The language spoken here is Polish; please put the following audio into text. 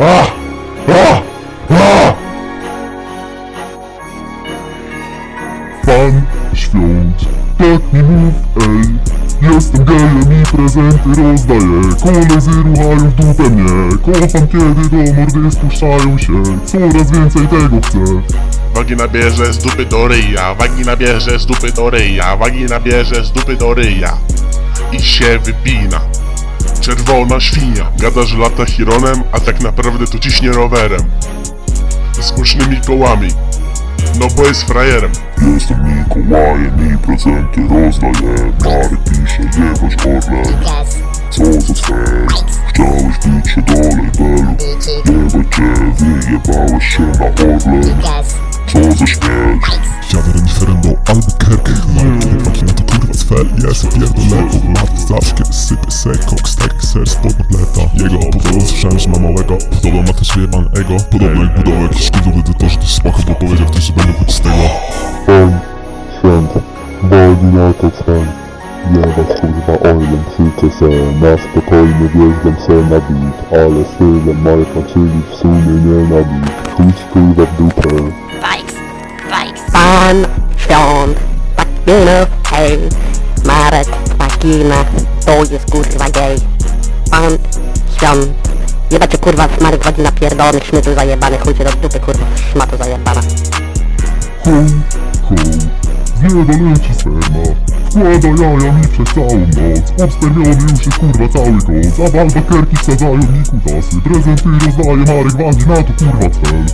A! Pan świąt, tak mi mów, ej Jestem gejem i prezenty rozdaję Koledzy ruchają w dupę mnie Kocham kiedy do mordy spuszczają się Coraz więcej tego chcę Wagina bierze z dupy do ryja, wagina bierze z dupy do ryja, wagina bierze z dupy do ryja i się wypina. Czerwona świnia, gada, że lata Chironem, a tak naprawdę to ciśnie rowerem. Z głośnymi kołami, no bo jest frajerem. Jestem Mikołajem i prezenty rozdaję Marek pisze, jebać Orlen Co za seks Chciałeś bić się do labelu. Jebać cię, wyjebałeś się na Orlen Co za śmieć pierdolę lat Zawsze sypy sek Koks, tak, ser, spod napleta Jego podobno słyszałem, że ma małego Podobno ma też wyjeban ego. Podobno jak budował jakiś szkidowy edytorze To spoko, bo powiedział ktoś, że będę choć z tego. Pan święta Boli na to cel Jebać kurwa Orlen krzyczę se. Na spokojnie wjeżdżam se na bit Ale stylem Marka, czyli w sumie nie na bit Chuć kurwa w dupę. Bikes, bikes. Pan świąt, waginów, hej. Marek, wagina, to jest kurwa gej. Pan świąt. Jebacie kurwa, Marek wagina pierdolony, śmietu zajebany, chujcie do dupy kurwa, szmato zajebana. Ho, ho, zjeba leci sperma Wkłada jaja mi przez całą noc. Obspermiony już jest kurwa cały koc A w Albuquerque wsadzają mi kutasy. Prezenty rozdaje Marek Wagi na to kurwa cel